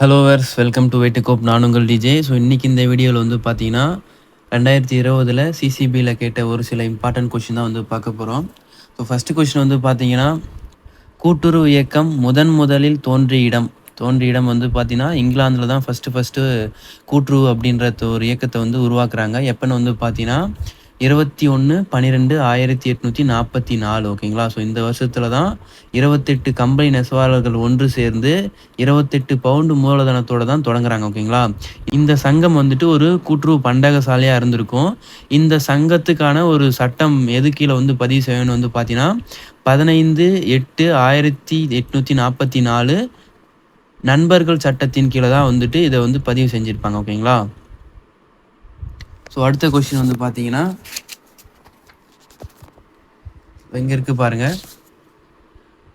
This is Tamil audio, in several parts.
ஹலோ வேர்ஸ் வெல்கம் டு வெட்டுக்கோப் நான் உங்கள் டிஜே ஸோ இன்றைக்கி இந்த வீடியோவில் வந்து பார்த்தீங்கன்னா ரெண்டாயிரத்தி இருபதில் சிசிபியில் கேட்ட ஒரு சில இம்பார்ட்டன்ட் கொஷின் தான் வந்து பார்க்க போகிறோம் ஸோ ஃபஸ்ட்டு கொஷின் வந்து பார்த்தீங்கன்னா கூட்டுறவு இயக்கம் முதன் முதலில் தோன்றிய இடம். தோன்றிய இடம் வந்து பார்த்தீங்கன்னா இங்கிலாந்தில் தான் ஃபஸ்ட்டு ஃபஸ்ட்டு கூட்டுறவு அப்படின்ற ஒரு இயக்கத்தை வந்து உருவாக்குறாங்க. எப்போன்னு வந்து பார்த்தீங்கன்னா இருபத்தி ஒன்று பன்னிரெண்டு ஆயிரத்தி எட்நூற்றி நாற்பத்தி நாலு ஓகேங்களா? ஸோ இந்த வருஷத்தில் தான் இருபத்தெட்டு கம்பெனி நெசவாளர்கள் ஒன்று சேர்ந்து இருபத்தெட்டு பவுண்டு மூலதனத்தோடு தான் தொடங்குறாங்க ஓகேங்களா? இந்த சங்கம் வந்துட்டு ஒரு கூட்டுறவு பண்டகசாலையாக இருந்திருக்கும். இந்த சங்கத்துக்கான ஒரு சட்டம் எது கீழே வந்து பதிவு செய்யணும்னு வந்து பார்த்தீங்கன்னா பதினைந்து எட்டு ஆயிரத்தி எட்நூற்றி நாற்பத்தி நாலு நண்பர்கள் சட்டத்தின் கீழே தான் வந்துட்டு இதை வந்து பதிவு செஞ்சுருப்பாங்க ஓகேங்களா? ஸோ அடுத்த கொஷின் வந்து பார்த்தீங்கன்னா எங்கே இருக்குது பாருங்கள்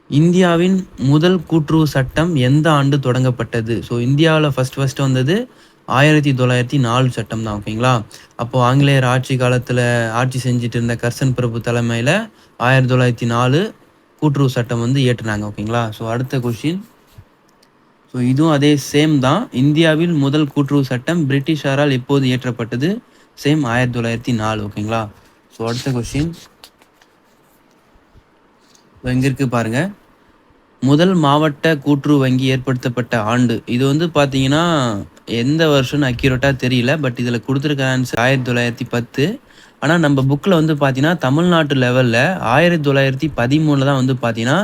இந்தியாவின் முதல் கூட்டுறவு சட்டம் எந்த ஆண்டு தொடங்கப்பட்டது? ஸோ இந்தியாவில் ஃபஸ்ட் ஃபஸ்ட்டு வந்தது ஆயிரத்தி தொள்ளாயிரத்தி நாலு சட்டம் தான் ஓகேங்களா அப்போது ஆங்கிலேயர் ஆட்சி காலத்தில் ஆட்சி செஞ்சுட்டு இருந்த கர்சன் பிரபு தலைமையில் ஆயிரத்தி தொள்ளாயிரத்தி நாலு கூட்டுறவு சட்டம் வந்து ஏற்றுனாங்க ஓகேங்களா ஸோ அடுத்த கொஷின் ஸோ இதுவும் அதே சேம் தான். இந்தியாவில் முதல் கூட்டுறவு சட்டம் பிரிட்டிஷாரால் எப்போது இயற்றப்பட்டது? சேம் ஆயிரத்தி தொள்ளாயிரத்தி நாலு ஓகேங்களா ஸோ அடுத்த கொஸ்டின் எங்கே இருக்குது பாருங்கள் முதல் மாவட்ட கூட்டுறவு வங்கி ஏற்படுத்தப்பட்ட ஆண்டு. இது வந்து பார்த்தீங்கன்னா எந்த வருஷம்னு அக்யூரேட்டாக தெரியல பட் இதில் கொடுத்துருக்க ஆன்சர் ஆயிரத்தி தொள்ளாயிரத்தி பத்து. ஆனால் நம்ம புக்கில் வந்து பார்த்தீங்கன்னா தமிழ்நாட்டு லெவலில் ஆயிரத்தி தொள்ளாயிரத்தி பதிமூணில் தான் வந்து பார்த்தீங்கன்னா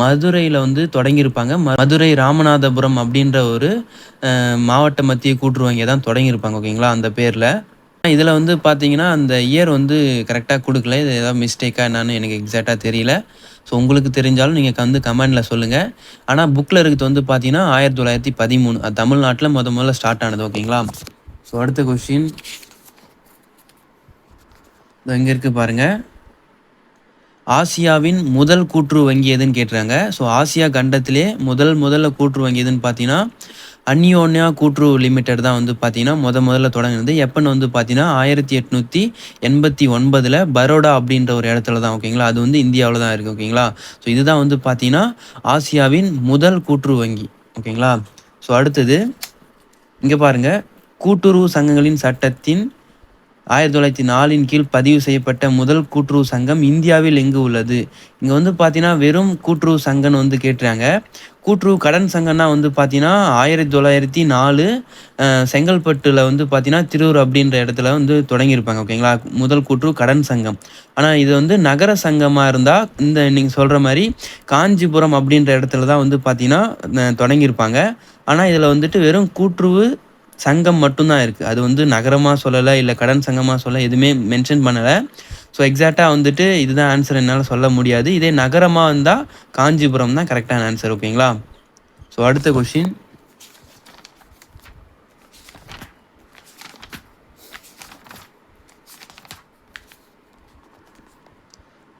மதுரையில் வந்து தொடங்கியிருப்பாங்க. மதுரை ராமநாதபுரம் அப்படின்ற ஒரு மாவட்ட மத்திய கூட்டுறவு வங்கியை தான் தொடங்கியிருப்பாங்க ஓகேங்களா அந்த பேரில். இதில் வந்து பார்த்தீங்கன்னா அந்த இயர் வந்து கரெக்டாக கொடுக்கல. இது ஏதாவது மிஸ்டேக்காக என்னன்னு எனக்கு எக்ஸாக்டாக தெரியல. ஸோ உங்களுக்கு தெரிஞ்சாலும் நீங்கள் வந்து கமெண்டில் சொல்லுங்கள் ஆனால் புக்கில் இருக்கிறது வந்து பார்த்தீங்கன்னா ஆயிரத்தி தொள்ளாயிரத்தி பதிமூணு. அது தமிழ்நாட்டில் முத முதல்ல ஸ்டார்ட் ஆனது ஓகேங்களா? ஸோ அடுத்த கொஷின் இங்கே இருக்குது பாருங்கள் ஆசியாவின் முதல் கூற்று வங்கி எதுன்னு கேட்டுறாங்க ஸோ ஆசியா கண்டத்திலே முதல் முதல்ல கூற்று வங்கி எதுன்னு பார்த்தீங்கன்னா அந்யோன்யா கூட்டுறவு லிமிடெட் தான் வந்து பார்த்தீங்கன்னா முத முதல்ல தொடங்கினது. எப்போன்னு வந்து பார்த்தீங்கன்னா ஆயிரத்தி எட்நூற்றி எண்பத்தி ஒன்பதில் பரோடா அப்படின்ற ஒரு இடத்துல தான் ஓகேங்களா அது வந்து இந்தியாவில் தான் இருக்குது ஓகேங்களா ஸோ இதுதான் வந்து பார்த்தீங்கன்னா ஆசியாவின் முதல் கூட்டுறவு வங்கி ஓகேங்களா ஸோ அடுத்தது இங்கே பாருங்கள் கூட்டுறவு சங்கங்களின் சட்டத்தின் ஆயிரத்தி தொள்ளாயிரத்தி நாலின் கீழ் பதிவு செய்யப்பட்ட முதல் கூட்டுறவு சங்கம் இந்தியாவில் எங்கு உள்ளது? இங்கே வந்து பார்த்தீங்கன்னா வெறும் கூட்டுறவு சங்கம்னு வந்து கேட்டுறாங்க கூட்டுறவு கடன் சங்கம்னா வந்து பார்த்தீங்கன்னா ஆயிரத்தி தொள்ளாயிரத்தி நாலு செங்கல்பட்டில் வந்து பார்த்தீங்கன்னா திருவூர் அப்படின்ற இடத்துல வந்து தொடங்கியிருப்பாங்க ஓகேங்களா? முதல் கூட்டுறவு கடன் சங்கம். ஆனால் இது வந்து நகர சங்கமாக இருந்தால் இந்த நீங்கள் சொல்கிற மாதிரி காஞ்சிபுரம் அப்படின்ற இடத்துல தான் வந்து பார்த்தீங்கன்னா தொடங்கியிருப்பாங்க. ஆனால் இதில் வந்துட்டு வெறும் கூட்டுறவு சங்கம் மட்டும்தான் இருக்குது அது வந்து நகரமாக சொல்லலை இல்லை கடன் சங்கமாக சொல்ல எதுவுமே மென்ஷன் பண்ணலை. ஸோ எக்ஸாக்டாக வந்துட்டு இதுதான் ஆன்சர் என்னால் சொல்ல முடியாது. இதே நகரமாக இருந்தால் காஞ்சிபுரம் தான் கரெக்டான ஆன்சர் ஓகேங்களா ஸோ அடுத்த கொஷின்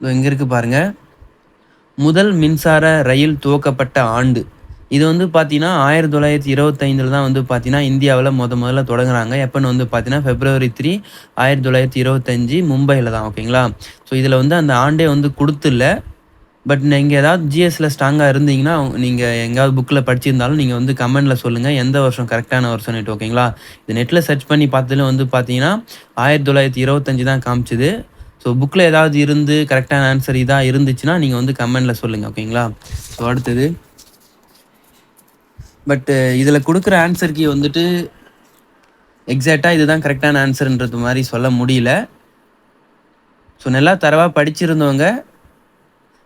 இங்கே இருக்குது பாருங்கள் முதல் மின்சார ரயில் துவக்கப்பட்ட ஆண்டு. இது வந்து பார்த்தீங்கன்னா ஆயிரத்தி தொள்ளாயிரத்தி இருபத்தைந்தில் தான் வந்து பார்த்தீங்கன்னா இந்தியாவில் முத முதல்ல தொடங்குறாங்க. எப்போன்னு வந்து பார்த்தீங்கன்னா ஃபெப்ரவரி த்ரீ ஆயிரத்தி தொள்ளாயிரத்தி இருபத்தஞ்சி மும்பையில் தான் ஓகேங்களா ஸோ இதில் வந்து அந்த ஆண்டே வந்து கொடுத்துல பட் நீங்கள் ஏதாவது ஜிஎஸ்சில் ஸ்ட்ராங்காக இருந்தீங்கன்னா நீங்கள் எங்கேயாவது புக்கில் படிச்சிருந்தாலும் நீங்கள் வந்து கமெண்டில் சொல்லுங்கள் எந்த வருஷம் கரெக்டான வருஷம்னுட்டு ஓகேங்களா இது நெட்டில் சர்ச் பண்ணி பார்த்ததுல வந்து பார்த்தீங்கன்னா ஆயிரத்தி தொள்ளாயிரத்தி இருபத்தஞ்சி தான் காமிச்சுது. ஸோ புக்கில் ஏதாவது இருந்து கரெக்டான ஆன்சர் இதாக இருந்துச்சுன்னா நீங்கள் வந்து கமெண்டில் சொல்லுங்கள் ஓகேங்களா ஸோ அடுத்தது. பட்டு uh, இதில் கொடுக்குற ஆன்சருக்கு வந்துட்டு எக்ஸாக்டாக இதுதான் கரெக்டான ஆன்சர்ன்றது மாதிரி சொல்ல முடியல. ஸோ நல்லா தரவாக படிச்சிருந்தவங்க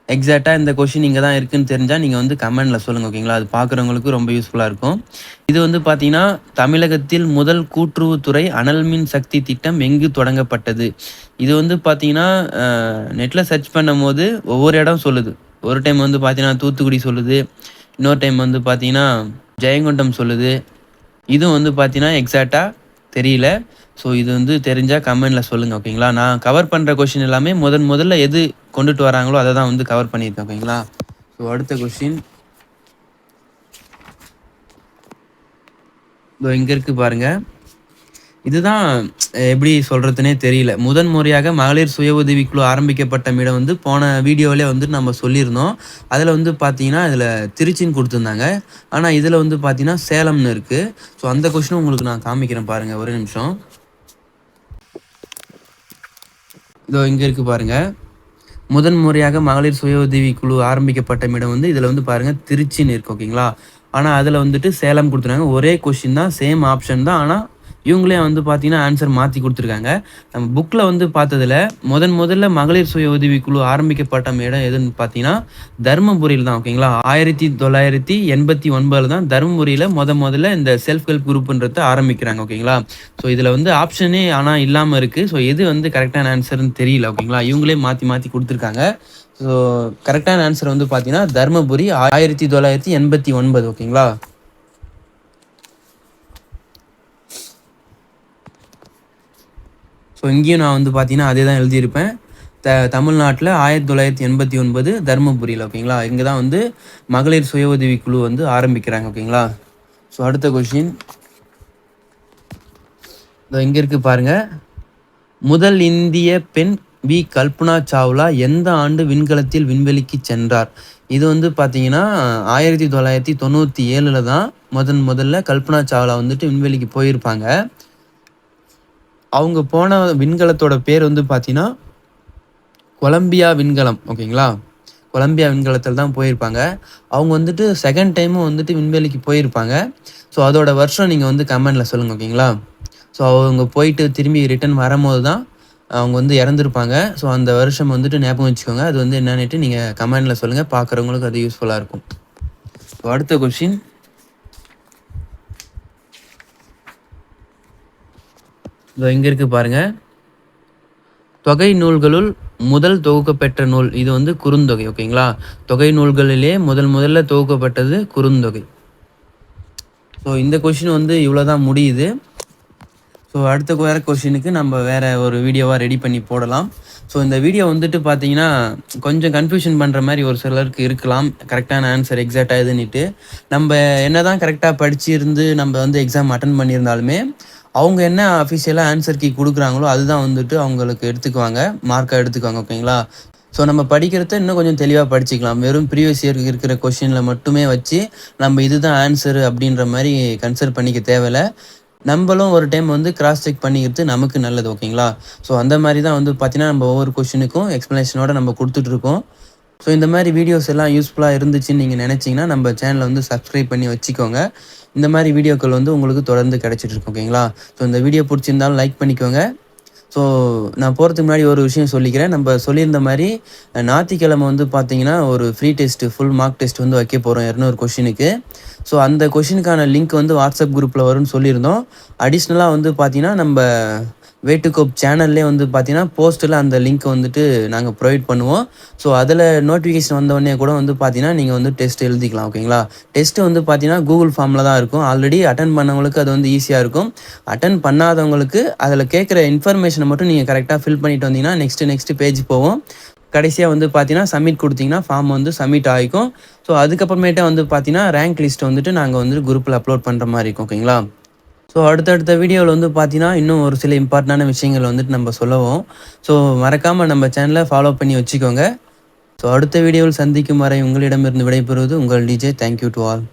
எக்ஸாக்டாக இந்த கொஷின் இங்கே தான் இருக்குதுன்னு தெரிஞ்சால் நீங்கள் வந்து கமெண்டில் சொல்லுங்கள் ஓகேங்களா அது பார்க்குறவங்களுக்கு ரொம்ப யூஸ்ஃபுல்லாக இருக்கும். இது வந்து பார்த்தீங்கன்னா தமிழகத்தில் முதல் கூட்டுறவுத்துறை அனல் மின் சக்தி திட்டம் எங்கு தொடங்கப்பட்டது? இது வந்து பார்த்தீங்கன்னா நெட்டில் சர்ச் பண்ணும் போது ஒவ்வொரு இடம் சொல்லுது. ஒரு டைம் வந்து பார்த்தீங்கன்னா தூத்துக்குடி சொல்லுது. இன்னொரு டைம் வந்து பார்த்தீங்கன்னா ஜெயங்கொண்டம் சொல்லுது. இதுவும் வந்து பார்த்தீங்கன்னா எக்ஸாக்டாக தெரியல. ஸோ இது வந்து தெரிஞ்சால் கமெண்டில் சொல்லுங்கள் ஓகேங்களா நான் கவர் பண்ணுற கொஷின் எல்லாமே முதன் முதல்ல எது கொண்டுட்டு வராங்களோ அதை தான் வந்து கவர் பண்ணியிருக்கேன் ஓகேங்களா ஸோ அடுத்த கொஷின் இதோ இங்கே இருக்குது பாருங்கள் இதுதான் எப்படி சொல்கிறதுனே தெரியல. முதன் முறையாக மகளிர் சுய உதவிக்குழு ஆரம்பிக்கப்பட்ட இடம் வந்து போன வீடியோவிலே வந்து நம்ம சொல்லியிருந்தோம். அதில் வந்து பார்த்தீங்கன்னா இதில் திருச்சின்னு கொடுத்துருந்தாங்க. ஆனால் இதில் வந்து பார்த்தீங்கன்னா சேலம்னு இருக்குது ஸோ அந்த கொஷினும் உங்களுக்கு நான் காமிக்கிறேன் பாருங்கள் ஒரு நிமிஷம். இதோ இங்கே இருக்குது பாருங்கள் முதன் முறையாக மகளிர் சுய உதவி குழு ஆரம்பிக்கப்பட்ட இடம் வந்து இதில் வந்து பாருங்கள் திருச்சின்னு இருக்கு ஓகேங்களா? ஆனால் அதில் வந்துட்டு சேலம் கொடுத்துருக்காங்க ஒரே கொஷின் தான் சேம் ஆப்ஷன் தான். ஆனால் இவங்களே வந்து பார்த்தீங்கன்னா ஆன்சர் மாற்றி கொடுத்துருக்காங்க. நம்ம புக்கில் வந்து பார்த்ததில் முதன் முதல்ல மகளிர் சுய உதவிக்குழு ஆரம்பிக்கப்பட்ட இடம் எதுன்னு பார்த்தீங்கன்னா தருமபுரியில் தான் ஓகேங்களா ஆயிரத்தி தொள்ளாயிரத்தி எண்பத்தி ஒன்பதில் தான் தருமபுரியில் முத முதல்ல இந்த செல்ஃப் ஹெல்ப் குரூப்ன்றத ஆரம்பிக்கிறாங்க ஓகேங்களா ஸோ இதில் வந்து ஆப்ஷனே ஆனால் இல்லாமல் இருக்குது ஸோ எது வந்து கரெக்டான ஆன்சர்னு தெரியல ஓகேங்களா இவங்களே மாற்றி மாற்றி கொடுத்துருக்காங்க. ஸோ கரெக்டான ஆன்சர் வந்து பார்த்தீங்கன்னா தருமபுரி ஆயிரத்தி தொள்ளாயிரத்தி எண்பத்தி ஒன்பது ஓகேங்களா ஸோ இங்கேயும் நான் வந்து பார்த்தீங்கன்னா அதே தான் எழுதியிருப்பேன். த தமிழ்நாட்டில் ஆயிரத்தி தொள்ளாயிரத்தி எண்பத்தி ஒன்பது தருமபுரியில் ஓகேங்களா? இங்கே தான் வந்து மகளிர் சுய உதவி குழு வந்து ஆரம்பிக்கிறாங்க ஓகேங்களா? ஸோ அடுத்த கொஷின் இங்கே இருக்குது பாருங்கள் முதல் இந்திய பெண் வி. கல்பனா சாவ்லா எந்த ஆண்டு விண்கலத்தில் விண்வெளிக்கு சென்றார்? இது வந்து பார்த்தீங்கன்னா ஆயிரத்தி தொள்ளாயிரத்தி தொண்ணூற்றி ஏழில் தான் முதன் முதல்ல கல்பனா சாவ்லா வந்துட்டு விண்வெளிக்கு போயிருப்பாங்க. அவங்க போன விண்கலத்தோட பேர் வந்து பார்த்தீங்கன்னா கொலம்பியா விண்கலம் ஓகேங்களா? கொலம்பியா விண்கலத்தில் தான் போயிருப்பாங்க. அவங்க வந்துட்டு செகண்ட் டைமும் வந்துட்டு விண்வெளிக்கு போயிருப்பாங்க. ஸோ அதோட வருஷம் நீங்கள் வந்து கமெண்டில் சொல்லுங்கள் ஓகேங்களா? ஸோ அவங்க போயிட்டு திரும்பி ரிட்டன் வரும்போது தான் அவங்க வந்து இறந்துருப்பாங்க. ஸோ அந்த வருஷம் வந்துட்டு ஞாபகம் வச்சுக்கோங்க. அது வந்து என்னன்னுட்டு நீங்கள் கமெண்டில் சொல்லுங்கள் பார்க்குறவங்களுக்கு அது யூஸ்ஃபுல்லாக இருக்கும். ஸோ அடுத்த கொஷின் இதோ இங்கே இருக்குது பாருங்கள் தொகை நூல்களுள் முதல் தொகுக்கப்பெற்ற நூல் இது வந்து குறுந்தொகை ஓகேங்களா? தொகை நூல்களிலே முதல் முதல்ல தொகுக்கப்பட்டது குறுந்தொகை. ஸோ இந்த கொஷின் வந்து இவ்வளோ தான் முடியுது. ஸோ அடுத்த வேறு கொஷினுக்கு நம்ம வேறு ஒரு வீடியோவாக ரெடி பண்ணி போடலாம். ஸோ இந்த வீடியோ வந்துட்டு பார்த்தீங்கன்னா கொஞ்சம் கன்ஃபியூஷன் பண்ணுற மாதிரி ஒரு சிலருக்கு இருக்கலாம். கரெக்டான ஆன்சர் எக்ஸாக்டாக இதுன்னுட்டு நம்ம என்ன தான் கரெக்டாக படிச்சிருந்து நம்ம வந்து எக்ஸாம் அட்டன் பண்ணியிருந்தாலுமே அவங்க என்ன அஃபிஷியலாக ஆன்சர் கீ கொடுக்குறாங்களோ அதுதான் வந்துட்டு அவங்களுக்கு எடுத்துக்குவாங்க. மார்க்காக எடுத்துக்குவாங்க ஓகேங்களா ஸோ நம்ம படிக்கிறத இன்னும் கொஞ்சம் தெளிவாக படிச்சுக்கலாம். வெறும் ப்ரீவியஸ் இயருக்கு இருக்கிற கொஷினில் மட்டுமே வச்சு நம்ம இதுதான் ஆன்சர் அப்படின்ற மாதிரி கன்சிடர் பண்ணிக்க தேவையில்லை. நம்மளும் ஒரு டைம் வந்து கிராஸ் செக் பண்ணிக்கிறது நமக்கு நல்லது ஓகேங்களா ஸோ அந்த மாதிரி தான் வந்து பார்த்தீங்கன்னா நம்ம ஒவ்வொரு கொஷினுக்கும் எக்ஸ்ப்ளனேஷனோட நம்ம கொடுத்துட்ருக்கோம் ஸோ இந்த மாதிரி வீடியோஸ் எல்லாம் யூஸ்ஃபுல்லாக இருந்துச்சுன்னு நீங்கள் நினச்சிங்கன்னா நம்ம சேனலை வந்து சப்ஸ்கிரைப் பண்ணி வச்சுக்கோங்க. இந்த மாதிரி வீடியோக்கள் வந்து உங்களுக்கு தொடர்ந்து கிடச்சிட்ருக்கு ஓகேங்களா? ஸோ இந்த வீடியோ பிடிச்சிருந்தாலும் லைக் பண்ணிக்கோங்க. ஸோ நான் போகிறதுக்கு முன்னாடி ஒரு விஷயம் சொல்லிக்கிறேன். நம்ம சொல்லியிருந்த மாதிரி ஞாயிற்றுக்கிழமை வந்து பார்த்தீங்கன்னா ஒரு free test full mark test வந்து வைக்க போகிறோம் இரநூறு கொஷினுக்கு ஸோ அந்த கொஷினுக்கான லிங்க் வந்து வாட்ஸ்அப் குரூப்பில் வரும்னு சொல்லியிருந்தோம். அடிஷ்னலாக வந்து பார்த்தீங்கன்னா நம்ம வேட்டுக்கோப் சேனல்லே வந்து பார்த்தீங்கன்னா போஸ்ட்டில் அந்த லிங்க்கை வந்துட்டு நாங்கள் ப்ரொவைட் பண்ணுவோம். ஸோ அதில் நோட்டிஃபிகேஷன் வந்தவொடனே கூட வந்து பார்த்தீங்கன்னா நீங்கள் வந்து டெஸ்ட் எழுதிக்கலாம் ஓகேங்களா டெஸ்ட்டு வந்து பார்த்தீங்கன்னா கூகுள் ஃபார்மில் தான் இருக்கும். ஆல்ரெடி அட்டன் பண்ணவங்களுக்கு அது வந்து ஈஸியாக இருக்கும். அட்டன் பண்ணாதவங்களுக்கு அதில் கேட்குற இன்ஃபர்மேஷனை மட்டும் நீங்கள் கரெக்டாக ஃபில் பண்ணிட்டு வந்தீங்கன்னா நெக்ஸ்ட்டு நெக்ஸ்ட்டு பேஜ் போவோம் கடைசியாக வந்து பார்த்தீங்கன்னா சப்மிட் கொடுத்தீங்கன்னா ஃபார்ம் வந்து சப்மிட் ஆகிக்கும். ஸோ அதுக்கப்புறமேட்டே வந்து பார்த்தீங்கன்னா ரேங்க் லிஸ்ட் வந்துட்டு நாங்கள் வந்து குரூப்பில் அப்லோட் பண்ணுற மாதிரி இருக்கும் ஓகேங்களா ஸோ அடுத்தடுத்த வீடியோவில் வந்து பார்த்தீங்கன்னா இன்னும் ஒரு சில இம்பார்ட்டண்டான விஷயங்கள் வந்துட்டு நம்ம சொல்லவும். ஸோ மறக்காமல் நம்ம சேனலை ஃபாலோ பண்ணி வச்சுக்கோங்க. ஸோ அடுத்த வீடியோவில் சந்திக்கும் வரை உங்களிடமிருந்து விடைபெறுவது உங்கள் டிஜே தேங்க்யூ டு ஆல்